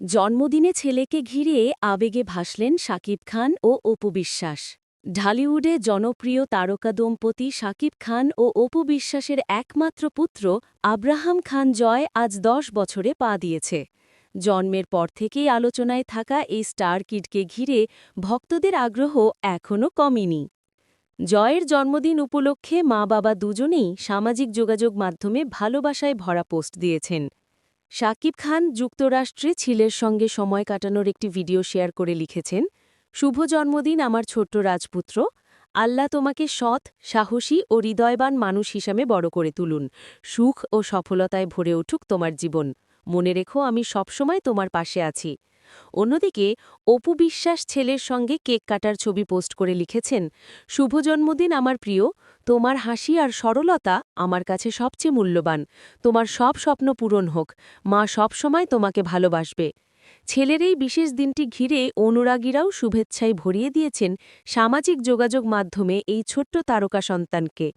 জন্মদিনে ছেলেকে ঘিরে আবেগে ভাসলেন শাকিব খান ও অপু বিশ্বাস। ঢালিউডে জনপ্রিয় তারকা দম্পতি শাকিব খান ও অপু বিশ্বাসের একমাত্র পুত্র আব্রাহাম খান জয় আজ দশ বছরে পা দিয়েছে। জন্মের পর থেকেই আলোচনায় থাকা এই স্টার কিডকে ঘিরে ভক্তদের আগ্রহ এখনও কমেনি। জয়ের জন্মদিন উপলক্ষে মা বাবা দুজনেই সামাজিক যোগাযোগ মাধ্যমে ভালোবাসায় ভরা পোস্ট দিয়েছেন। শাকিব খান যুক্তরাষ্ট্রে ছিলের সঙ্গে সময় কাটানোর একটি ভিডিও শেয়ার করে লিখেছেন, শুভ জন্মদিন আমার ছোট্ট রাজপুত্র, আল্লাহ তোমাকে সৎ, সাহসী ও হৃদয়বান মানুষ হিসাবে বড় করে তুলুন, সুখ ও সফলতায় ভরে উঠুক তোমার জীবন। মনে রেখো আমি সবসময় তোমার পাশে আছি। অন্যদিকে, অপু বিশ্বাস ছেলের সঙ্গে কেক কাটার ছবি পোস্ট করে লিখেছেন, শুভ জন্মদিন আমার প্রিয়, তোমার হাসি আর সরলতা আমার কাছে সবচেয়ে মূল্যবান, তোমার সব স্বপ্ন পূরণ হোক, মা সবসময় তোমাকে ভালোবাসবে। ছেলের এই বিশেষ দিনটি ঘিরে অনুরাগীরাও শুভেচ্ছায় ভরিয়ে দিয়েছেন সামাজিক যোগাযোগ মাধ্যমে এই ছোট্ট তারকা সন্তানকে।